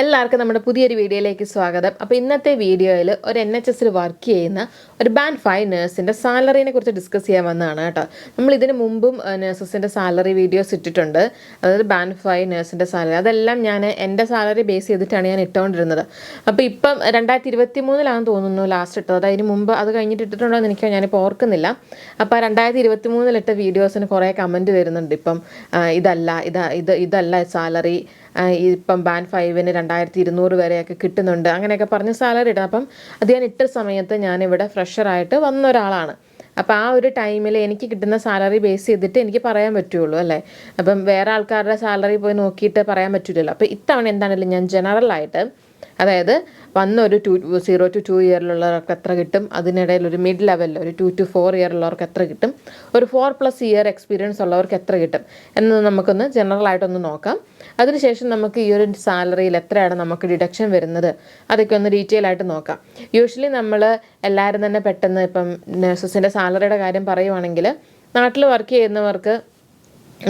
എല്ലാവർക്കും നമ്മുടെ പുതിയൊരു വീഡിയോയിലേക്ക് സ്വാഗതം. അപ്പോൾ ഇന്നത്തെ വീഡിയോയിൽ ഒരു എൻ എച്ച് എസിൽ വർക്ക് ചെയ്യുന്ന ഒരു ബാൻഡ് ഫൈവ് നേഴ്സിന്റെ സാലറിനെ കുറിച്ച് ഡിസ്കസ് ചെയ്യാൻ വന്നതാണ് കേട്ടോ. നമ്മൾ ഇതിന് മുമ്പും നേഴ്സസിന്റെ സാലറി വീഡിയോസ് ഇട്ടിട്ടുണ്ട്. അതായത് ബാൻഡ് ഫൈവ് നേഴ്സിന്റെ സാലറി അതെല്ലാം ഞാൻ എന്റെ സാലറി ബേസ് ചെയ്തിട്ടാണ് ഞാൻ ഇട്ടുകൊണ്ടിരുന്നത് അപ്പോൾ ഇപ്പം രണ്ടായിരത്തി ഇരുപത്തി മൂന്നിലാണെന്ന് തോന്നുന്നു ലാസ്റ്റ് ഇട്ടത്. അതിന് മുമ്പ് അത് കഴിഞ്ഞിട്ട് ഇട്ടിട്ടുണ്ടോ എന്ന് എനിക്ക് ഞാനിപ്പോൾ ഓർക്കുന്നില്ല. അപ്പോൾ രണ്ടായിരത്തി ഇരുപത്തി മൂന്നിലിട്ട വീഡിയോസിന് കുറേ കമന്റ് വരുന്നുണ്ട് ഇപ്പം ഇതല്ല ഇതാ ഇത് ഇതല്ല സാലറി ഇപ്പം ബാൻ ഫൈവിന് രണ്ടായിരത്തി ഇരുന്നൂറ് വരെയൊക്കെ കിട്ടുന്നുണ്ട്. അങ്ങനെയൊക്കെ പറഞ്ഞ് സാലറി ഇടാം. അപ്പം അത് ഞാൻ ഇട്ട സമയത്ത് ഞാനിവിടെ ഫ്രഷറായിട്ട് വന്ന ഒരാളാണ്. അപ്പോൾ ആ ഒരു ടൈമിൽ എനിക്ക് കിട്ടുന്ന സാലറി ബേസ് ചെയ്തിട്ട് എനിക്ക് പറയാൻ പറ്റുള്ളൂ അല്ലേ? അപ്പം വേറെ ആൾക്കാരുടെ സാലറി പോയി നോക്കിയിട്ട് പറയാൻ പറ്റില്ലല്ലോ അപ്പോൾ ഇത്തവണ എന്താണെങ്കിലും ഞാൻ ജനറലായിട്ട് അതായത് വന്ന ഒരു ടു സീറോ ടു ടു ഇയറിലുള്ളവർക്ക് എത്ര കിട്ടും? അതിനിടയിൽ ഒരു മിഡ് ലെവലിൽ ഒരു ടു ടു ഫോർ ഇയറുള്ളവർക്ക് എത്ര കിട്ടും? ഒരു ഫോർ പ്ലസ് ഇയർ എക്സ്പീരിയൻസ് ഉള്ളവർക്ക് എത്ര കിട്ടും? എന്നത് നമുക്കൊന്ന് ജനറൽ ആയിട്ടൊന്ന് നോക്കാം. അതിനുശേഷം നമുക്ക് ഈ ഒരു സാലറിയിൽ എത്രയാണ് നമുക്ക് ഡിഡക്ഷൻ വരുന്നത്? അതൊക്കെ ഒന്ന് ഡീറ്റെയിൽ ആയിട്ട് നോക്കാം. യൂഷ്വലി നമ്മൾ എല്ലാവരും തന്നെ പെട്ടെന്ന് ഇപ്പം നഴ്സസിന്റെ സാലറിയുടെ കാര്യം പറയുവാണെങ്കിൽ നാട്ടിൽ വർക്ക് ചെയ്യുന്നവർക്ക്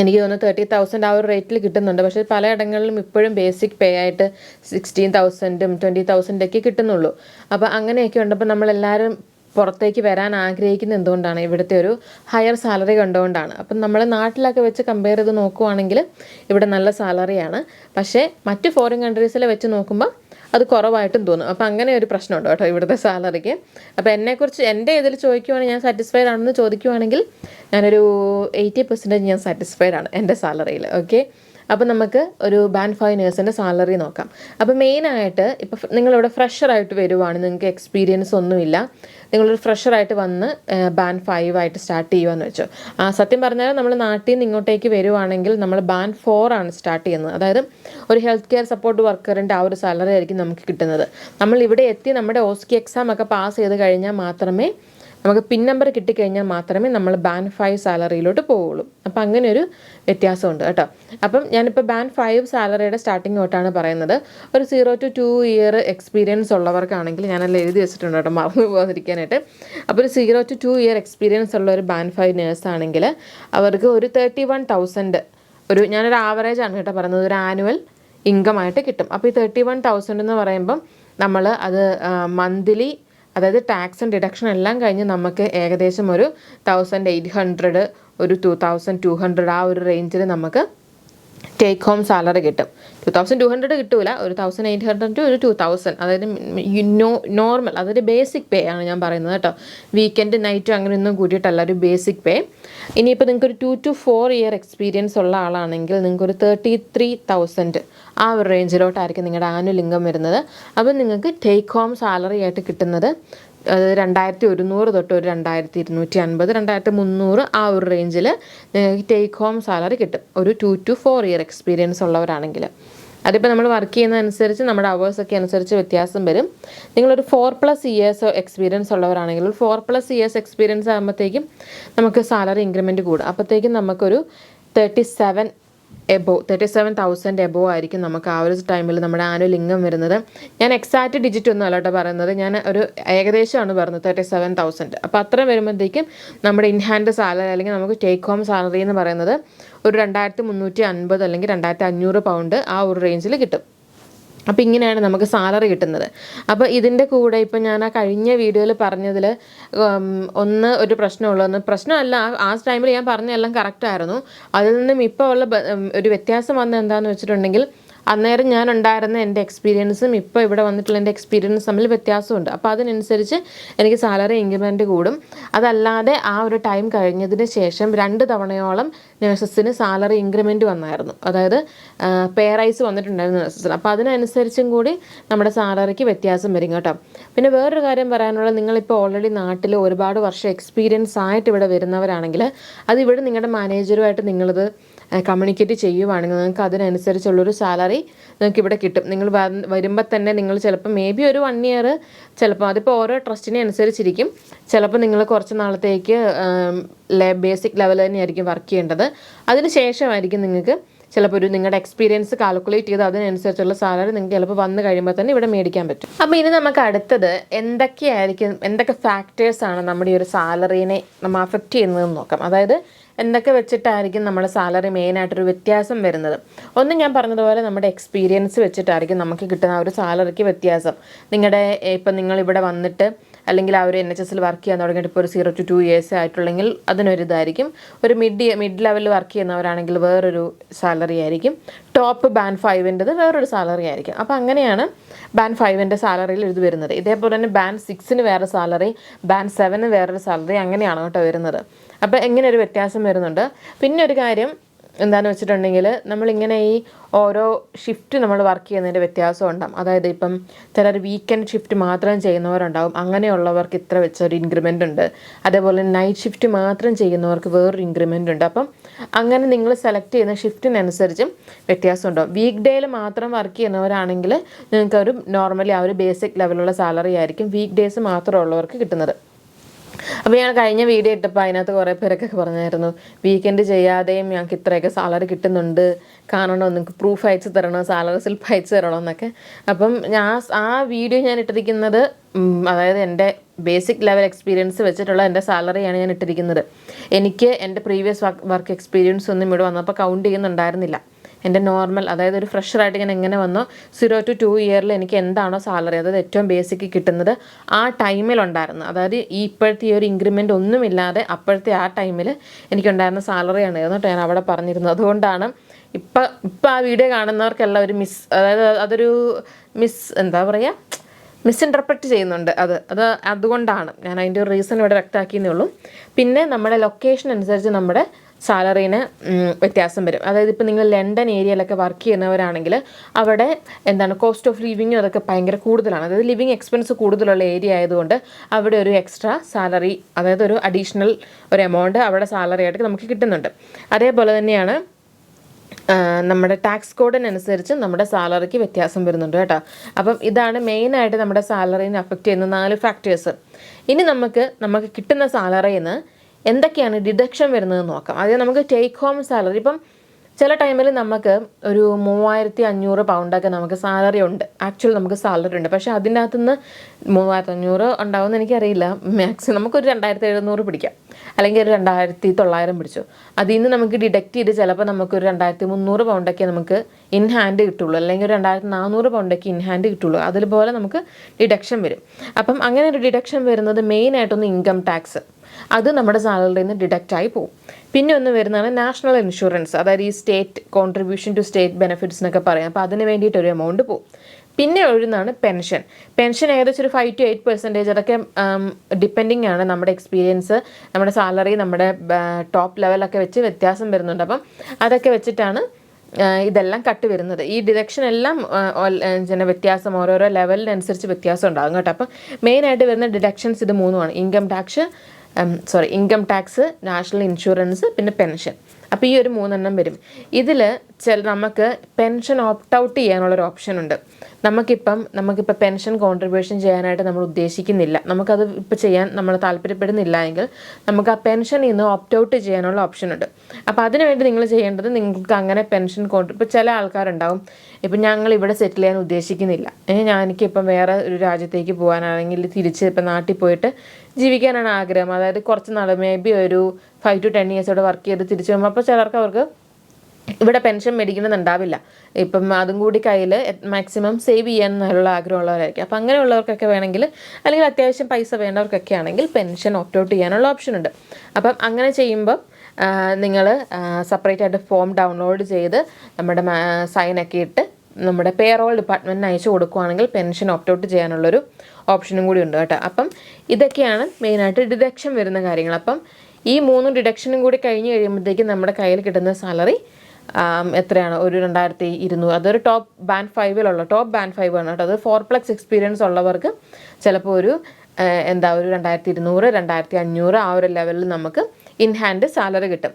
എനിക്ക് തോന്നുന്നു തേർട്ടി തൗസൻഡ് ആ ഒരു റേറ്റിൽ കിട്ടുന്നുണ്ട്. പക്ഷേ പലയിടങ്ങളിലും ഇപ്പോഴും ബേസിക് പേ ആയിട്ട് സിക്സ്റ്റീൻ തൗസൻഡും ട്വന്റി തൗസൻഡൊക്കെ കിട്ടുന്നുള്ളൂ. അപ്പോൾ അങ്ങനെയൊക്കെ ഉണ്ടപ്പോൾ നമ്മളെല്ലാവരും പുറത്തേക്ക് വരാൻ ആഗ്രഹിക്കുന്നത് എന്തുകൊണ്ടാണ്? ഇവിടുത്തെ ഒരു ഹയർ സാലറി കണ്ടുകൊണ്ടാണ് അപ്പം നമ്മൾ നാട്ടിലൊക്കെ വെച്ച് കമ്പയർ ചെയ്ത് നോക്കുവാണെങ്കിൽ ഇവിടെ നല്ല സാലറിയാണ് പക്ഷേ മറ്റ് ഫോറിൻ കൺട്രീസിൽ വെച്ച് നോക്കുമ്പോൾ അത് കുറവായിട്ടും തോന്നും. അപ്പോൾ അങ്ങനെ ഒരു പ്രശ്നമുണ്ട് കേട്ടോ ഇവിടുത്തെ സാലറിക്ക്. അപ്പോൾ എന്നെക്കുറിച്ച് എന്റെ ഇതിൽ ചോദിക്കുവാണെങ്കിൽ ഞാൻ സാറ്റിസ്ഫൈഡ് ആണെന്ന് ചോദിക്കുവാണെങ്കിൽ ഞാനൊരു എയ്റ്റി പെർസെന്റേജ് ഞാൻ സാറ്റിസ്ഫൈഡ് ആണ് എന്റെ സാലറിയിൽ. ഓക്കെ അപ്പോൾ നമുക്ക് ഒരു ബാൻഡ് ഫൈവ് നേഴ്സിന്റെ സാലറി നോക്കാം. അപ്പോൾ മെയിനായിട്ട് ഇപ്പോൾ നിങ്ങളിവിടെ ഫ്രഷറായിട്ട് വരുവാണ് നിങ്ങൾക്ക് എക്സ്പീരിയൻസ് ഒന്നുമില്ല. നിങ്ങളൊരു ഫ്രഷറായിട്ട് വന്ന് ബാൻഡ് ഫൈവ് ആയിട്ട് സ്റ്റാർട്ട് ചെയ്യുകയെന്ന് വെച്ചു. ആ സത്യം പറഞ്ഞാൽ നമ്മൾ നാട്ടിൽ നിന്ന് ഇങ്ങോട്ടേക്ക് വരുവാണെങ്കിൽ നമ്മൾ ബാൻഡ് ഫോർ ആണ് സ്റ്റാർട്ട് ചെയ്യുന്നത്. അതായത് ഒരു ഹെൽത്ത് കെയർ സപ്പോർട്ട് വർക്കറിന്റെ ആ ഒരു സാലറി ആയിരിക്കും നമുക്ക് കിട്ടുന്നത്. നമ്മൾ ഇവിടെ എത്തി നമ്മുടെ ഓസ്കി എക്സാം ഒക്കെ പാസ് ചെയ്ത് കഴിഞ്ഞാൽ മാത്രമേ നമുക്ക് പിൻ നമ്പർ കിട്ടിക്കഴിഞ്ഞാൽ മാത്രമേ നമ്മൾ ബാൻ ഫൈവ് സാലറിയിലോട്ട് പോവുള്ളൂ. അപ്പം അങ്ങനെ ഒരു വ്യത്യാസമുണ്ട് കേട്ടോ. അപ്പം ഞാനിപ്പോൾ ബാൻ ഫൈവ് സാലറിയുടെ സ്റ്റാർട്ടിങ് തൊട്ടാണ് പറയുന്നത്. ഒരു zero two two year experience ഉള്ളവർക്കാണെങ്കിൽ ഞാനെല്ലാം എഴുതി വെച്ചിട്ടുണ്ട് കേട്ടോ മറന്നു പോകാതിരിക്കാനായിട്ട്. അപ്പോൾ ഒരു zero two two year experience ഉള്ള ഒരു ബാൻ ഫൈവ് നേഴ്സ് ആണെങ്കിൽ അവർക്ക് ഒരു തേർട്ടി വൺ തൗസൻഡ് ഒരു ഞാനൊരു ആവറേജ് ആണ് കേട്ടോ പറയുന്നത്. ഒരു ആനുവൽ ഇൻകം ആയിട്ട് കിട്ടും. അപ്പോൾ ഈ തേർട്ടി വൺ തൗസൻഡ് എന്ന് പറയുമ്പം നമ്മൾ അത് മന്ത്ലി അതായത് ടാക്സും ഡിഡക്ഷൻ എല്ലാം കഴിഞ്ഞ് നമുക്ക് ഏകദേശം ഒരു തൗസൻഡ് എയ്റ്റ് ഹൺഡ്രഡ് ഒരു ടു തൗസൻഡ് ടു ഹൺഡ്രഡ് ആ ഒരു റേഞ്ചിൽ നമുക്ക് ടേക്ക് ഹോം സാലറി കിട്ടും. ടു തൗസൻഡ് ടു ഹൺഡ്രഡ് കിട്ടൂല. ഒരു തൗസൻഡ് എയ്റ്റ് ഹൺഡ്രഡ് ടു ഒരു ടു തൗസൻഡ് അതായത് നോർമൽ അതൊരു ബേസിക് പേ ആണ് ഞാൻ പറയുന്നത് കേട്ടോ. വീക്കെൻഡ് നൈറ്റും അങ്ങനെ ഒന്നും കൂട്ടിയിട്ടല്ല ഒരു ബേസിക് പേ ഇനിയിപ്പോൾ നിങ്ങൾക്ക് ഒരു two two four year experience ഉള്ള ആളാണെങ്കിൽ നിങ്ങൾക്ക് ഒരു തേർട്ടി ത്രീ തൗസൻഡ് ആ ഒരു റേഞ്ചിലോട്ടായിരിക്കും നിങ്ങളുടെ ആനുലിംഗം വരുന്നത്. അപ്പോൾ നിങ്ങൾക്ക് ടേക്ക് ഹോം സാലറി ആയിട്ട് കിട്ടുന്നത് രണ്ടായിരത്തി ഒരുന്നൂറ് തൊട്ട് ഒരു രണ്ടായിരത്തി ഇരുന്നൂറ്റി അൻപത് രണ്ടായിരത്തി മുന്നൂറ് ആ ഒരു റേഞ്ചിൽ നിങ്ങൾക്ക് ടേക്ക് ഹോം സാലറി കിട്ടും. ഒരു two two four year experience ഉള്ളവരാണെങ്കിൽ അതിപ്പോൾ നമ്മൾ വർക്ക് ചെയ്യുന്നതനുസരിച്ച് നമ്മുടെ അവേഴ്സൊക്കെ അനുസരിച്ച് വ്യത്യാസം വരും. നിങ്ങളൊരു ഫോർ പ്ലസ് ഇയേഴ്സ് എക്സ്പീരിയൻസ് ഉള്ളവരാണെങ്കിൽ ഒരു ഫോർ പ്ലസ് ഇയേഴ്സ് എക്സ്പീരിയൻസ് ആകുമ്പോഴത്തേക്കും നമുക്ക് സാലറി ഇൻക്രിമെന്റ് കൂടും. അപ്പോഴത്തേക്കും നമുക്കൊരു thirty seven above thirty seven thousand above ആയിരിക്കും നമുക്ക് ആ ഒരു ടൈമിൽ നമ്മുടെ ആനുവൽ ഇൻകം വരുന്നത്. ഞാൻ എക്സാക്റ്റ് ഡിജിറ്റ് ഒന്നും അല്ലട്ടോ പറയുന്നത്. ഞാൻ ഒരു ഏകദേശമാണ് പറയുന്നത് തേർട്ടി സെവൻ തൗസൻഡ് അപ്പോൾ അത്ര വരുമ്പോഴത്തേക്കും നമ്മുടെ ഇൻഹാൻഡ് സാലറി അല്ലെങ്കിൽ നമുക്ക് ടേക്ക് ഹോം സാലറി എന്ന് പറയുന്നത് ഒരു രണ്ടായിരത്തി മുന്നൂറ്റി അൻപത് അല്ലെങ്കിൽ രണ്ടായിരത്തി അഞ്ഞൂറ് പൗണ്ട് ആ ഒരു റേഞ്ചിൽ കിട്ടും. അപ്പോൾ ഇങ്ങനെയാണ് നമുക്ക് സാലറി കിട്ടുന്നത്. അപ്പോൾ ഇതിന്റെ കൂടെ ഇപ്പം ഞാൻ ആ കഴിഞ്ഞ വീഡിയോയിൽ പറഞ്ഞതിൽ ഒന്ന് ഒരു പ്രശ്നമുള്ളതെന്ന് പ്രശ്നമല്ല ആ- ടൈമിൽ ഞാൻ പറഞ്ഞതെല്ലാം കറക്റ്റായിരുന്നു അതിൽ നിന്നും ഇപ്പോൾ ഉള്ള ഒരു വ്യത്യാസം വന്നത് എന്താണെന്ന് വെച്ചിട്ടുണ്ടെങ്കിൽ അന്നേരം ഞാൻ ഉണ്ടായിരുന്ന എന്റെ എക്സ്പീരിയൻസും ഇപ്പോൾ ഇവിടെ വന്നിട്ടുള്ള എന്റെ എക്സ്പീരിയൻസ് തമ്മിൽ വ്യത്യാസമുണ്ട്. അപ്പോൾ അതിനനുസരിച്ച് എനിക്ക് സാലറി ഇൻക്രിമെന്റ് കൂടും. അതല്ലാതെ ആ ഒരു ടൈം കഴിഞ്ഞതിന് ശേഷം രണ്ട് തവണയോളം നഴ്സസിന് സാലറി ഇൻക്രിമെന്റ് വന്നായിരുന്നു. അതായത് പേ റൈസ് വന്നിട്ടുണ്ടായിരുന്നു നഴ്സസിന്. അപ്പോൾ അതിനനുസരിച്ചും കൂടി നമ്മുടെ സാലറിക്ക് വ്യത്യാസം വരും കേട്ടോ. പിന്നെ വേറൊരു കാര്യം പറയാനുള്ളത് നിങ്ങളിപ്പോൾ ഓൾറെഡി നാട്ടിൽ ഒരുപാട് വർഷം എക്സ്പീരിയൻസ് ആയിട്ട് ഇവിടെ വരുന്നവരാണെങ്കിൽ അത് ഇവിടെ നിങ്ങളുടെ മാനേജറുമായിട്ട് നിങ്ങളത് കമ്മ്യൂണിക്കേറ്റ് ചെയ്യുവാണെങ്കിൽ നിങ്ങൾക്ക് അതിനനുസരിച്ചുള്ളൊരു സാലറി നിങ്ങൾക്ക് ഇവിടെ കിട്ടും. നിങ്ങൾ വരുമ്പോൾ തന്നെ നിങ്ങൾ ചിലപ്പോൾ മേ ബി ഒരു വൺ ഇയർ ചിലപ്പോൾ അതിപ്പോൾ ഓരോ ട്രസ്റ്റിനെ അനുസരിച്ചിരിക്കും. ചിലപ്പോൾ നിങ്ങൾ കുറച്ച് നാളത്തേക്ക് ബേസിക് ലെവൽ തന്നെയായിരിക്കും വർക്ക് ചെയ്യേണ്ടത്. അതിന് ശേഷമായിരിക്കും നിങ്ങൾക്ക് ചിലപ്പോൾ ഒരു നിങ്ങളുടെ എക്സ്പീരിയൻസ് കാൽക്കുലേറ്റ് ചെയ്ത് അതിനനുസരിച്ചുള്ള സാലറി നിങ്ങൾക്ക് ചിലപ്പോൾ വന്നു കഴിയുമ്പോൾ തന്നെ ഇവിടെ മേടിക്കാൻ പറ്റും. അപ്പോൾ ഇനി നമുക്ക് അടുത്തത് എന്തൊക്കെയായിരിക്കും എന്തൊക്കെ ഫാക്ടേഴ്സാണ് നമ്മുടെ ഈ ഒരു സാലറീനെ നമ്മൾ അഫക്റ്റ് ചെയ്യുന്നതെന്ന് നോക്കാം. അതായത് എന്തൊക്കെ വെച്ചിട്ടായിരിക്കും നമ്മുടെ സാലറി മെയിനായിട്ടൊരു വ്യത്യാസം വരുന്നത്? ഒന്ന് ഞാൻ പറഞ്ഞതുപോലെ നമ്മുടെ എക്സ്പീരിയൻസ് വെച്ചിട്ടായിരിക്കും നമുക്ക് കിട്ടുന്ന ഒരു സാലറിക്ക് വ്യത്യാസം. നിങ്ങളുടെ ഇപ്പം നിങ്ങളിവിടെ വന്നിട്ട് അല്ലെങ്കിൽ ആ ഒരു എൻ എച്ച് എസിൽ വർക്ക് ചെയ്യാൻ തുടങ്ങിയിട്ട് ഇപ്പോൾ ഒരു സീറോ ടു ടു ഇയേഴ്സ് ആയിട്ടുള്ളെങ്കിൽ അതിനൊരു ഇതായിരിക്കും ഒരു മിഡ് മിഡ് ലെവലിൽ വർക്ക് ചെയ്യുന്നവരാണെങ്കിൽ വേറൊരു സാലറി ആയിരിക്കും. ടോപ്പ് ബാൻ ഫൈവിന്റെത് വേറൊരു സാലറി ആയിരിക്കും. അപ്പോൾ അങ്ങനെയാണ് ബാൻ ഫൈവിന്റെ സാലറിയിൽ ഇത് വരുന്നത്. ഇതേപോലെ തന്നെ ബാൻ സിക്സിന് വേറെ സാലറി ബാൻ സെവന് വേറൊരു സാലറി അങ്ങനെയാണ് കേട്ടോ വരുന്നത്. അപ്പോൾ എങ്ങനെ ഒരു വ്യത്യാസം വരുന്നുണ്ട്. പിന്നെ ഒരു കാര്യം എന്താണെന്ന് വെച്ചിട്ടുണ്ടെങ്കിൽ നമ്മളിങ്ങനെ ഈ ഓരോ ഷിഫ്റ്റ് നമ്മൾ വർക്ക് ചെയ്യുന്നതിന്റെ വ്യത്യാസം ഉണ്ടാകും അതായത് ഇപ്പം ചിലർ വീക്കെൻഡ് ഷിഫ്റ്റ് മാത്രം ചെയ്യുന്നവരുണ്ടാവും. അങ്ങനെയുള്ളവർക്ക് ഇത്ര വെച്ച ഒരു ഇൻക്രിമെന്റ് ഉണ്ട്. അതേപോലെ നൈറ്റ് ഷിഫ്റ്റ് മാത്രം ചെയ്യുന്നവർക്ക് വേറൊരു ഇൻക്രിമെന്റ് ഉണ്ട്. അപ്പം അങ്ങനെ നിങ്ങൾ സെലക്ട് ചെയ്യുന്ന ഷിഫ്റ്റിനനുസരിച്ചും വ്യത്യാസം ഉണ്ടാവും. വീക്ക് ഡേയിൽ മാത്രം വർക്ക് ചെയ്യുന്നവരാണെങ്കിൽ നിങ്ങൾക്ക് ഒരു നോർമലി ആ ഒരു ബേസിക് ലെവലുള്ള സാലറി ആയിരിക്കും വീക്ക് ഡേയ്സ് മാത്രമുള്ളവർക്ക് കിട്ടുന്നത്. അപ്പോൾ ഞാൻ കഴിഞ്ഞ വീഡിയോ ഇട്ടപ്പോൾ അതിനകത്ത് കുറേ പേരൊക്കെ പറഞ്ഞായിരുന്നു വീക്കെൻഡ് ചെയ്യാതെയും ഞങ്ങൾക്ക് ഇത്രയൊക്കെ സാലറി കിട്ടുന്നുണ്ട്. കാണണോ നിങ്ങൾക്ക് പ്രൂഫ് അയച്ചു തരണോ സാലറി സ്ലിപ്പ് അയച്ചു തരണോ എന്നൊക്കെ. അപ്പം ഞാൻ ആ വീഡിയോ ഞാൻ ഇട്ടിരിക്കുന്നത് അതായത് എന്റെ ബേസിക് ലെവൽ എക്സ്പീരിയൻസ് വെച്ചിട്ടുള്ള എന്റെ സാലറിയാണ് ഞാൻ ഇട്ടിരിക്കുന്നത്. എനിക്ക് എന്റെ പ്രീവിയസ് വർക്ക് എക്സ്പീരിയൻസ് ഒന്നും ഇവിടെ വന്നപ്പോൾ കൗണ്ട് ചെയ്യുന്നുണ്ടായിരുന്നില്ല. എന്റെ നോർമൽ അതായത് ഒരു ഫ്രഷറായിട്ട് ഞാൻ എങ്ങനെ വന്നോ. സീറോ ടു ടു ഇയറിൽ എനിക്ക് എന്താണോ സാലറി അതായത് ഏറ്റവും ബേസിക് കിട്ടുന്നത് ആ ടൈമിലുണ്ടായിരുന്നു അതായത് ഈ ഇപ്പോഴത്തെ ഈ ഒരു ഇൻക്രിമെന്റ് ഒന്നുമില്ലാതെ അപ്പോഴത്തെ ആ ടൈമിൽ എനിക്കുണ്ടായിരുന്ന സാലറിയാണ് കേട്ടോ ഞാൻ അവിടെ പറഞ്ഞിരുന്നത്. അതുകൊണ്ടാണ് ഇപ്പം ഇപ്പം ആ വീഡിയോ കാണുന്നവർക്കെല്ലാം ഒരു മിസ് അതായത് അതൊരു മിസ് എന്താ പറയുക മിസ്ഇന്റർപ്രറ്റ് ചെയ്യുന്നുണ്ട് അത്. അത് അതുകൊണ്ടാണ് ഞാൻ അതിന്റെ ഒരു റീസൺ ഇവിടെ വ്യക്തമാക്കിയെന്നേ ഉള്ളൂ. പിന്നെ നമ്മുടെ ലൊക്കേഷൻ അനുസരിച്ച് നമ്മുടെ സാലറീന് വ്യത്യാസം വരും. അതായത് ഇപ്പോൾ നിങ്ങൾ ലണ്ടൻ ഏരിയയിലൊക്കെ വർക്ക് ചെയ്യുന്നവരാണെങ്കിൽ അവിടെ എന്താണ് കോസ്റ്റ് ഓഫ് ലിവിങ്ങും അതൊക്കെ ഭയങ്കര കൂടുതലാണ്. അതായത് ലിവിങ് എക്സ്പെൻസ് കൂടുതലുള്ള ഏരിയ ആയതുകൊണ്ട് അവിടെ ഒരു എക്സ്ട്രാ സാലറി അതായത് ഒരു അഡീഷണൽ ഒരു എമൗണ്ട് അവിടെ സാലറി ആയിട്ട് നമുക്ക് കിട്ടുന്നുണ്ട്. അതേപോലെ തന്നെയാണ് നമ്മുടെ ടാക്സ് കോഡിനനുസരിച്ച് നമ്മുടെ സാലറിക്ക് വ്യത്യാസം വരുന്നുണ്ട് കേട്ടോ. അപ്പം ഇതാണ് മെയിനായിട്ട് നമ്മുടെ സാലറിനെ അഫക്റ്റ് ചെയ്യുന്ന നാല് ഫാക്ടേഴ്സ് ഇനി നമുക്ക് നമുക്ക് കിട്ടുന്ന സാലറിയിൽ നിന്ന് എന്തൊക്കെയാണ് ഡിഡക്ഷൻ വരുന്നത് നോക്കാം. അതായത് നമുക്ക് ടേക്ക് ഹോം സാലറി ഇപ്പം ചില ടൈമിൽ നമുക്ക് ഒരു മൂവായിരത്തി അഞ്ഞൂറ് പൗണ്ടൊക്കെ നമുക്ക് സാലറി ഉണ്ട്. ആക്ച്വൽ നമുക്ക് സാലറി ഉണ്ട്. പക്ഷേ അതിന്റെ അകത്തുനിന്ന് മൂവായിരത്തി അഞ്ഞൂറ് ഉണ്ടാവുമെന്ന് എനിക്കറിയില്ല. മാക്സിമം നമുക്കൊരു രണ്ടായിരത്തി എഴുന്നൂറ് പിടിക്കാം. അല്ലെങ്കിൽ ഒരു രണ്ടായിരത്തി തൊള്ളായിരം പിടിച്ചു. അതിൽ നിന്ന് നമുക്ക് ഡിഡക്റ്റ് ചെയ്ത് ചിലപ്പോൾ നമുക്കൊരു രണ്ടായിരത്തി മുന്നൂറ് പൗണ്ടൊക്കെ നമുക്ക് ഇൻ ഹാൻഡ് കിട്ടുള്ളൂ. അല്ലെങ്കിൽ ഒരു രണ്ടായിരത്തി നാനൂറ് പൗണ്ടൊക്കെ ഇൻ ഹാൻഡ് കിട്ടുള്ളൂ. അതുപോലെ നമുക്ക് ഡിഡക്ഷൻ വരും. അപ്പം അങ്ങനെ ഒരു ഡിഡക്ഷൻ വരുന്നത് മെയിൻ ആയിട്ടൊന്ന് ഇൻകം ടാക്സ് അത് നമ്മുടെ സാലറിയിൽ നിന്ന് ഡിഡക്റ്റ് ആയി പോകും. പിന്നെ ഒന്ന് വരുന്നതാണ് നാഷണൽ ഇൻഷുറൻസ് അതായത് ഈ state contribution to state benefits എന്നൊക്കെ പറയാം. അപ്പോൾ അതിന് വേണ്ടിയിട്ട് ഒരു എമൗണ്ട് പോകും. പിന്നെ ഒഴുന്നാണ് പെൻഷൻ പെൻഷൻ ഏകദേശം ഒരു ഫൈവ് ടു എയ്റ്റ് പെർസെന്റേജ് അതൊക്കെ ഡിപ്പെൻഡിങ് ആണ് നമ്മുടെ എക്സ്പീരിയൻസ് നമ്മുടെ സാലറി നമ്മുടെ ടോപ്പ് ലെവലൊക്കെ വെച്ച് വ്യത്യാസം വരുന്നുണ്ട്. അപ്പം അതൊക്കെ വെച്ചിട്ടാണ് ഇതെല്ലാം കട്ട് വരുന്നത്. ഈ ഡിഡക്ഷൻ എല്ലാം പിന്നെ വ്യത്യാസം ഓരോരോ ലെവലിനനുസരിച്ച് വ്യത്യാസം ഉണ്ടാകും കേട്ടോ. അപ്പം മെയിനായിട്ട് വരുന്ന ഡിഡക്ഷൻസ് ഇത് മൂന്നുമാണ്. Income tax sorry income tax national insurance പിന്നെ പെൻഷൻ അപ്പോൾ ഈ ഒരു മൂന്നെണ്ണം വരും. ഇതിൽ ചില നമുക്ക് പെൻഷൻ ഓപ്റ്റ് ഔട്ട് ചെയ്യാനുള്ളൊരു ഓപ്ഷൻ ഉണ്ട്. നമുക്കിപ്പം നമുക്കിപ്പോൾ പെൻഷൻ കോൺട്രിബ്യൂഷൻ ചെയ്യാനായിട്ട് നമ്മൾ ഉദ്ദേശിക്കുന്നില്ല. നമുക്കത് ഇപ്പോൾ ചെയ്യാൻ നമ്മൾ താല്പര്യപ്പെടുന്നില്ല എങ്കിൽ നമുക്ക് ആ പെൻഷനിൽ നിന്ന് ഓപ്റ്റ് ഔട്ട് ചെയ്യാനുള്ള ഓപ്ഷൻ ഉണ്ട്. അപ്പോൾ അതിനുവേണ്ടി നിങ്ങൾ ചെയ്യേണ്ടത് നിങ്ങൾക്ക് അങ്ങനെ പെൻഷൻ കോൺട്രി ഇപ്പോൾ ചില ആൾക്കാരുണ്ടാവും. ഇപ്പം ഞങ്ങൾ ഇവിടെ സെറ്റിൽ ചെയ്യാൻ ഉദ്ദേശിക്കുന്നില്ല. ഞാൻ എനിക്കിപ്പം വേറെ ഒരു രാജ്യത്തേക്ക് പോകാനാണെങ്കിൽ തിരിച്ച് ഇപ്പം നാട്ടിൽ പോയിട്ട് ജീവിക്കാനാണ് ആഗ്രഹം. അതായത് കുറച്ച് നാൾ മേ ബി ഒരു ഫൈവ് ടു ടെൻ ഇയേഴ്സ് ഇവിടെ വർക്ക് ചെയ്ത് തിരിച്ചു വരുമ്പോൾ അപ്പോൾ ചിലർക്ക് അവർക്ക് ഇവിടെ പെൻഷൻ മേടിക്കണമെന്നുണ്ടാവില്ല. ഇപ്പം അതും കൂടി കയ്യിൽ മാക്സിമം സേവ് ചെയ്യാൻ എന്നുള്ള ആഗ്രഹമുള്ളവരായിരിക്കും. അപ്പം അങ്ങനെയുള്ളവർക്കൊക്കെ വേണമെങ്കിൽ അല്ലെങ്കിൽ അത്യാവശ്യം പൈസ വേണ്ടവർക്കൊക്കെ ആണെങ്കിൽ പെൻഷൻ ഓപ്റ്റ് ഔട്ട് ചെയ്യാനുള്ള ഓപ്ഷൻ ഉണ്ട്. അപ്പം അങ്ങനെ ചെയ്യുമ്പം നിങ്ങൾ സെപ്പറേറ്റ് ആയിട്ട് ഫോം ഡൗൺലോഡ് ചെയ്ത് നമ്മുടെ സൈനൊക്കെ ഇട്ട് നമ്മുടെ പേറോൾ ഡിപ്പാർട്ട്മെന്റിന് അയച്ചു കൊടുക്കുകയാണെങ്കിൽ പെൻഷൻ ഓപ്റ്റ് ഔട്ട് ചെയ്യാനുള്ളൊരു ഓപ്ഷനും കൂടി ഉണ്ട് കേട്ടോ. അപ്പം ഇതൊക്കെയാണ് മെയിനായിട്ട് ഡിഡക്ഷൻ വരുന്ന കാര്യങ്ങൾ. അപ്പം ഈ മൂന്ന് ഡിഡക്ഷനും കൂടി കഴിഞ്ഞ് കഴിയുമ്പോഴത്തേക്കും നമ്മുടെ കയ്യിൽ കിട്ടുന്ന സാലറി എത്രയാണ്? ഒരു രണ്ടായിരത്തി ഇരുന്നൂറ്. അതൊരു ടോപ്പ് ബാൻഡ് ഫൈവിലുള്ള ടോപ്പ് ബാൻഡ് ഫൈവ് ആണ് കേട്ടോ. അത് ഫോർ പ്ലസ് എക്സ്പീരിയൻസ് ഉള്ളവർക്ക് ചിലപ്പോൾ ഒരു എന്താ ഒരു രണ്ടായിരത്തി ഇരുന്നൂറ് രണ്ടായിരത്തി അഞ്ഞൂറ് ആ ഒരു ലെവലിൽ നമുക്ക് ഇൻ ഹാൻഡ് സാലറി കിട്ടും.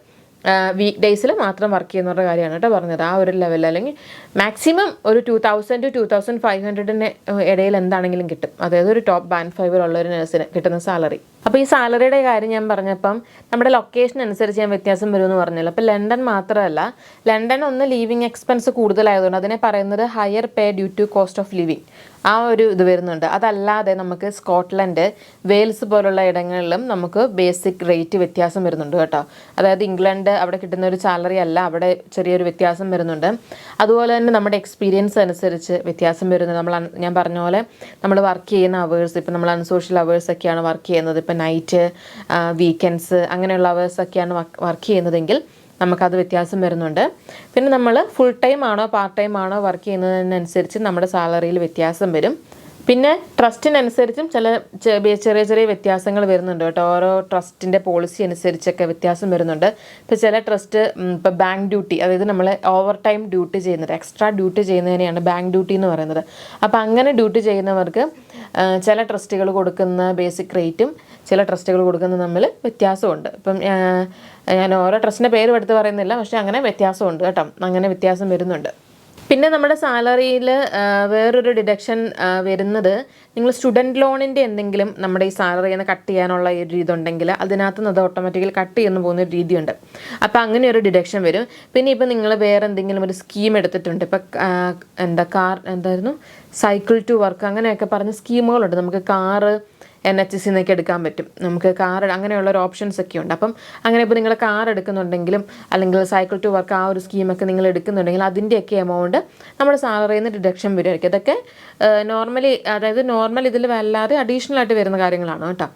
വീക്ക് ഡേയ്സിൽ മാത്രം വർക്ക് ചെയ്യുന്നവരുടെ കാര്യമാണ് കേട്ടോ പറഞ്ഞത്. ആ ഒരു ലെവലിൽ അല്ലെങ്കിൽ മാക്സിമം ഒരു two thousand two two thousand five ഹൺഡ്രഡിന് ഇടയിൽ എന്താണെങ്കിലും കിട്ടും. അതായത് ഒരു ടോപ്പ് ബാൻഡ് ഉള്ള ഒരു നഴ്സിന് കിട്ടുന്ന സാലറി അപ്പോൾ ഈ സാലറിയുടെ കാര്യം ഞാൻ പറഞ്ഞപ്പം നമ്മുടെ ലൊക്കേഷൻ അനുസരിച്ച് ഞാൻ വ്യത്യാസം വരുമെന്ന് പറഞ്ഞല്ലോ. അപ്പോൾ ലണ്ടൻ മാത്രമല്ല ലണ്ടൻ ഒന്ന് ലീവിങ് എക്സ്പെൻസ് കൂടുതലായതുകൊണ്ട് അതിനെ പറയുന്നത് higher pay due to cost of living ആ ഒരു ഇത് വരുന്നുണ്ട്. അതല്ലാതെ നമുക്ക് സ്കോട്ട്ലൻഡ് വെയിൽസ് പോലുള്ള ഇടങ്ങളിലും നമുക്ക് ബേസിക് റേറ്റ് വ്യത്യാസം വരുന്നുണ്ട് കേട്ടോ. അതായത് ഇംഗ്ലണ്ട് അവിടെ കിട്ടുന്ന ഒരു സാലറി അല്ല അവിടെ ചെറിയൊരു വ്യത്യാസം വരുന്നുണ്ട്. അതുപോലെ തന്നെ നമ്മുടെ എക്സ്പീരിയൻസ് അനുസരിച്ച് വ്യത്യാസം വരുന്നുണ്ട്. നമ്മൾ ഞാൻ പറഞ്ഞ പോലെ നമ്മൾ വർക്ക് ചെയ്യുന്ന അവേഴ്സ് ഇപ്പം നമ്മൾ അൺസോഷ്യൽ അവേഴ്സ് ഒക്കെയാണ് വർക്ക് ചെയ്യുന്നത്. ഇപ്പം നൈറ്റ് വീക്കെൻഡ്സ് അങ്ങനെയുള്ള അവേഴ്സൊക്കെയാണ് വർക്ക് ചെയ്യുന്നതെങ്കിൽ നമുക്കത് വ്യത്യാസം വരുന്നുണ്ട്. പിന്നെ നമ്മൾ ഫുൾ ടൈം ആണോ പാർട്ട് ടൈം ആണോ വർക്ക് ചെയ്യുന്നതിനനുസരിച്ച് നമ്മുടെ സാലറിയിൽ വ്യത്യാസം വരും. പിന്നെ ട്രസ്റ്റിനനുസരിച്ചും ചില ചെറിയ ചെറിയ വ്യത്യാസങ്ങൾ വരുന്നുണ്ട് കേട്ടോ. ഓരോ ട്രസ്റ്റിന്റെ പോളിസി അനുസരിച്ചൊക്കെ വ്യത്യാസം വരുന്നുണ്ട്. ഇപ്പോൾ ചില ട്രസ്റ്റ് ഇപ്പോൾ ബാങ്ക് ഡ്യൂട്ടി അതായത് നമ്മൾ ഓവർ ടൈം ഡ്യൂട്ടി ചെയ്യുന്നത് എക്സ്ട്രാ ഡ്യൂട്ടി ചെയ്യുന്നതിനെയാണ് ബാങ്ക് ഡ്യൂട്ടി എന്ന് പറയുന്നത്. അപ്പോൾ അങ്ങനെ ഡ്യൂട്ടി ചെയ്യുന്നവർക്ക് ചില ട്രസ്റ്റുകൾ കൊടുക്കുന്ന ബേസിക് റേറ്റും ചില ട്രസ്റ്റുകൾ കൊടുക്കുന്ന തമ്മിൽ വ്യത്യാസമുണ്ട്. ഇപ്പം ഞാൻ ഓരോ ട്രസ്റ്റിന്റെ പേര് എടുത്ത് പറയുന്നില്ല പക്ഷേ അങ്ങനെ വ്യത്യാസമുണ്ട് കേട്ടോ. അങ്ങനെ വ്യത്യാസം വരുന്നുണ്ട്. പിന്നെ നമ്മുടെ സാലറിയിൽ വേറൊരു ഡിഡക്ഷൻ വരുന്നത് നിങ്ങൾ സ്റ്റുഡന്റ് ലോണിന്റെ എന്തെങ്കിലും നമ്മുടെ ഈ സാലറിയിൽ നിന്ന് കട്ട് ചെയ്യാനുള്ള ഒരു ഇതുണ്ടെങ്കിൽ അതിനകത്ത് നിന്ന് അത് ഓട്ടോമാറ്റിക്കലി കട്ട് ചെയ്യുന്ന പോകുന്ന ഒരു രീതിയുണ്ട്. അപ്പോൾ അങ്ങനെ ഒരു ഡിഡക്ഷൻ വരും. പിന്നെ ഇപ്പോൾ നിങ്ങൾ വേറെ എന്തെങ്കിലും ഒരു സ്കീം എടുത്തിട്ടുണ്ട്. ഇപ്പം എന്താ കാർ എന്തായിരുന്നു? സൈക്കിൾ ടു വർക്ക് അങ്ങനെയൊക്കെ പറഞ്ഞ സ്കീമുകളുണ്ട് നമുക്ക് കാറ് എൻ എച്ച് എസ് നിന്നൊക്കെ എടുക്കാൻ പറ്റും. നമുക്ക് കാർ അങ്ങനെയുള്ള ഒരു ഓപ്ഷൻസ് ഒക്കെ ഉണ്ട്. അപ്പം അങ്ങനെ ഇപ്പോൾ നിങ്ങൾ കാർ എടുക്കുന്നുണ്ടെങ്കിലും അല്ലെങ്കിൽ സൈക്കിൾ ടു വർക്ക് ആ ഒരു സ്കീമൊക്കെ നിങ്ങൾ എടുക്കുന്നുണ്ടെങ്കിൽ അതിന്റെയൊക്കെ എമൗണ്ട് നമ്മുടെ സാലറിയിൽ നിന്ന് ഡിഡക്ഷൻ വരുമായിരിക്കും ഇതൊക്കെ നോർമലി അതായത് നോർമൽ ഇതിൽ വല്ലാതെ അഡീഷണൽ ആയിട്ട് വരുന്ന കാര്യങ്ങളാണ് കേട്ടോ.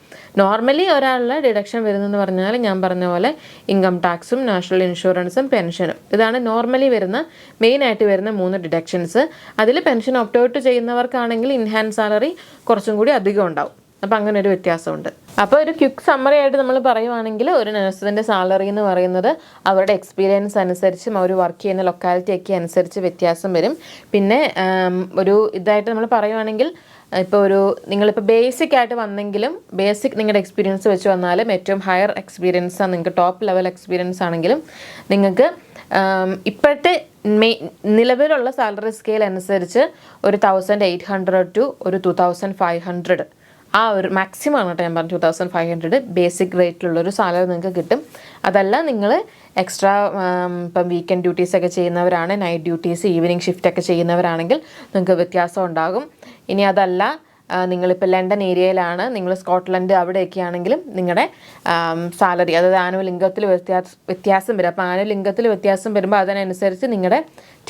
നോർമലി ഒരാളുടെ ഡിഡക്ഷൻ വരുന്നതെന്ന് പറഞ്ഞാൽ ഞാൻ പറഞ്ഞ പോലെ ഇൻകം ടാക്സും നാഷണൽ ഇൻഷുറൻസും പെൻഷനും ഇതാണ് നോർമലി വരുന്ന മെയിനായിട്ട് വരുന്ന മൂന്ന് ഡിഡക്ഷൻസ് അതിൽ പെൻഷൻ ഓപ്റ്റ് ഔട്ട് ചെയ്യുന്നവർക്കാണെങ്കിൽ ഇൻഹാൻസ് സാലറി കുറച്ചും കൂടി അധികം ഉണ്ടാവും. അപ്പം അങ്ങനെ ഒരു വ്യത്യാസമുണ്ട്. അപ്പോൾ ഒരു ക്വിക്ക് സമ്മറി ആയിട്ട് നമ്മൾ പറയുവാണെങ്കിൽ ഒരു നഴ്സിന്റെ സാലറി എന്ന് പറയുന്നത് അവരുടെ എക്സ്പീരിയൻസ് അനുസരിച്ചും അവർ വർക്ക് ചെയ്യുന്ന ലൊക്കാലിറ്റി ഒക്കെ അനുസരിച്ച് വ്യത്യാസം വരും. പിന്നെ ഒരു ഇതായിട്ട് നമ്മൾ പറയുവാണെങ്കിൽ ഇപ്പോൾ ഒരു നിങ്ങളിപ്പോൾ ബേസിക് ആയിട്ട് വന്നെങ്കിലും ബേസിക് നിങ്ങളുടെ എക്സ്പീരിയൻസ് വെച്ച് വന്നാലും ഏറ്റവും ഹയർ എക്സ്പീരിയൻസ് ആണ് നിങ്ങൾക്ക് ടോപ്പ് ലെവൽ എക്സ്പീരിയൻസ് ആണെങ്കിലും നിങ്ങൾക്ക് ഇപ്പോഴത്തെ മെയ് നിലവിലുള്ള സാലറി സ്കെയിൽ അനുസരിച്ച് ഒരു തൗസൻഡ് എയ്റ്റ് ഹൺഡ്രഡ് ടു ഒരു ടു തൗസൻഡ് ഫൈവ് ഹൺഡ്രഡ് ആ ഒരു മാക്സിമം ആണ് കേട്ടോ ഞാൻ പറഞ്ഞു two thousand five hundred basic റേറ്റിലുള്ളൊരു salary നിങ്ങൾക്ക് കിട്ടും. അതല്ല നിങ്ങൾ എക്സ്ട്രാ ഇപ്പം വീക്കെൻഡ് ഡ്യൂട്ടീസ് ഒക്കെ ചെയ്യുന്നവരാണ് നൈറ്റ് ഡ്യൂട്ടീസ് ഈവനിങ് ഷിഫ്റ്റ് ഒക്കെ ചെയ്യുന്നവരാണെങ്കിൽ നിങ്ങൾക്ക് വ്യത്യാസം ഉണ്ടാകും. ഇനി അതല്ല നിങ്ങളിപ്പോൾ ലണ്ടൻ ഏരിയയിലാണ് നിങ്ങൾ സ്കോട്ട്ലൻഡ് അവിടെയൊക്കെ ആണെങ്കിലും നിങ്ങളുടെ സാലറി അതായത് ആനുവൽ ഇൻകത്തിൽ വ്യത്യാസം വ്യത്യാസം വരും. അപ്പോൾ ആനുവൽ ഇൻകത്തിൽ വ്യത്യാസം വരുമ്പോൾ അതിനനുസരിച്ച് നിങ്ങളുടെ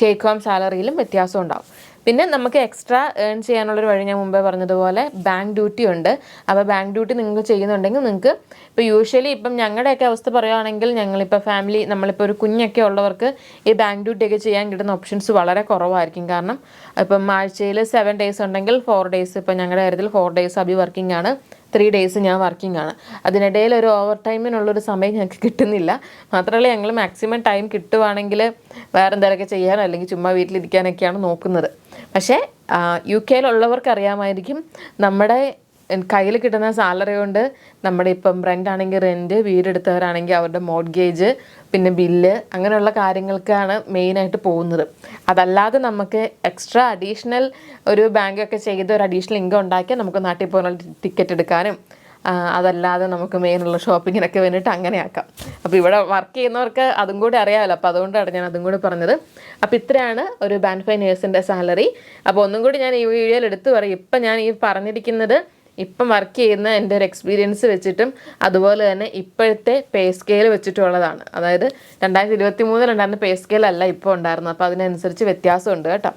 ടേക്ക് ഹോം സാലറിയിലും വ്യത്യാസം ഉണ്ടാവും. പിന്നെ നമുക്ക് എക്സ്ട്രാ ഏൺ ചെയ്യാനുള്ളൊരു വഴി ഞാൻ മുമ്പേ പറഞ്ഞതുപോലെ ബാങ്ക് ഡ്യൂട്ടി ഉണ്ട്. അപ്പോൾ ബാങ്ക് ഡ്യൂട്ടി നിങ്ങൾ ചെയ്യുന്നുണ്ടെങ്കിൽ നിങ്ങൾക്ക് ഇപ്പോൾ യൂഷ്വലി ഇപ്പം ഞങ്ങളുടെയൊക്കെ അവസ്ഥ പറയുകയാണെങ്കിൽ ഞങ്ങളിപ്പോൾ ഫാമിലി നമ്മളിപ്പോൾ ഒരു കുഞ്ഞൊക്കെ ഉള്ളവർക്ക് ഈ ബാങ്ക് ഡ്യൂട്ടിയൊക്കെ ചെയ്യാൻ കിട്ടുന്ന ഓപ്ഷൻസ് വളരെ കുറവായിരിക്കും. കാരണം ഇപ്പം ആഴ്ചയിൽ സെവൻ ഡേയ്സ് ഉണ്ടെങ്കിൽ ഫോർ ഡേയ്സ് ഇപ്പം ഞങ്ങളുടെ കാര്യത്തിൽ ഫോർ ഡേയ്സ് അബി വർക്കിംഗ് ആണ്. ത്രീ ഡേയ്സ് ഞാൻ വർക്കിംഗ് ആണ്. അതിനിടയിൽ ഒരു ഓവർ ടൈമിനുള്ളൊരു സമയം ഞങ്ങൾക്ക് കിട്ടുന്നില്ല. മാത്രമല്ല ഞങ്ങൾ മാക്സിമം ടൈം കിട്ടുവാണെങ്കിൽ വേറെ എന്തെങ്കിലുമൊക്കെ ചെയ്യാനോ അല്ലെങ്കിൽ ചുമ്മാ വീട്ടിലിരിക്കാനൊക്കെയാണ് നോക്കുന്നത്. പക്ഷേ യു കെയിലുള്ളവർക്ക് അറിയാമായിരിക്കും നമ്മുടെ കയ്യിൽ കിട്ടുന്ന സാലറി കൊണ്ട് നമ്മുടെ ഇപ്പം റെന്റ് ആണെങ്കിൽ റെന്റ് വീടെടുത്തവരാണെങ്കിൽ അവരുടെ മോഡ്ഗേജ് പിന്നെ ബില്ല് അങ്ങനെയുള്ള കാര്യങ്ങൾക്കാണ് മെയിനായിട്ട് പോകുന്നത്. അതല്ലാതെ നമുക്ക് എക്സ്ട്രാ അഡീഷണൽ ഒരു ബാങ്കൊക്കെ ചെയ്ത് ഒരു അഡീഷണൽ ഇൻകം ഉണ്ടാക്കിയാൽ നമുക്ക് നാട്ടിൽ പോകാനുള്ള ടിക്കറ്റ് എടുക്കാനും അതല്ലാതെ നമുക്ക് മെയിനുള്ള ഷോപ്പിങ്ങിനൊക്കെ വേണ്ടിയിട്ട് അങ്ങനെ ആക്കാം. അപ്പോൾ ഇവിടെ വർക്ക് ചെയ്യുന്നവർക്ക് അതും കൂടി അറിയാമല്ലോ അപ്പോൾ അതുകൊണ്ടാണ് ഞാൻ അതും കൂടി പറഞ്ഞത്. അപ്പോൾ ഇത്രയാണ് ഒരു ബാൻഡ് ഫൈവ് നേഴ്സിന്റെ സാലറി അപ്പോൾ ഒന്നും കൂടി ഞാൻ ഈ വീഡിയോയിൽ എടുത്തു പറയും. ഇപ്പം ഞാൻ ഈ പറഞ്ഞിരിക്കുന്നത് ഇപ്പം വർക്ക് ചെയ്യുന്ന എന്റെ ഒരു എക്സ്പീരിയൻസ് വെച്ചിട്ടും അതുപോലെ തന്നെ ഇപ്പോഴത്തെ പേ സ്കെയിൽ വെച്ചിട്ടുള്ളതാണ് അതായത് രണ്ടായിരത്തി ഇരുപത്തി മൂന്നിലുണ്ടായിരുന്ന പേ സ്കെയിൽ അല്ല ഇപ്പോൾ ഉണ്ടായിരുന്നത്. അപ്പോൾ അതിനനുസരിച്ച് വ്യത്യാസമുണ്ട് കേട്ടോ.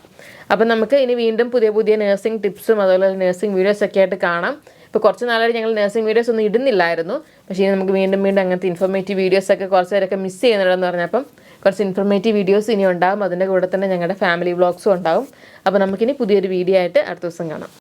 അപ്പം നമുക്ക് ഇനി വീണ്ടും പുതിയ പുതിയ നേഴ്സിംഗ് ടിപ്സും അതുപോലെ നഴ്സിംഗ് വീഡിയോസൊക്കെ ആയിട്ട് കാണാം. ഇപ്പോൾ കുറച്ച് നാളായിട്ട് ഞങ്ങൾ നേഴ്സിംഗ് വീഡിയോസ് ഒന്നും ഇടുന്നില്ലായിരുന്നു. പക്ഷേ ഇനി നമുക്ക് വീണ്ടും വീണ്ടും അങ്ങനത്തെ ഇൻഫോർമേറ്റീവ് വീഡിയോസൊക്കെ കുറച്ച് പേരൊക്കെ മിസ് ചെയ്യുന്നുണ്ടെന്ന് പറഞ്ഞപ്പം കുറച്ച് ഇൻഫോർമേറ്റീവ് വീഡിയോസ് ഇനി ഉണ്ടാകും അതിന്റെ കൂടെ തന്നെ ഞങ്ങളുടെ ഫാമിലി വ്ളോഗ്സും ഉണ്ടാകും അപ്പോൾ നമുക്കിനി പുതിയൊരു വീഡിയോ ആയിട്ട് അടുത്ത ദിവസം കാണാം.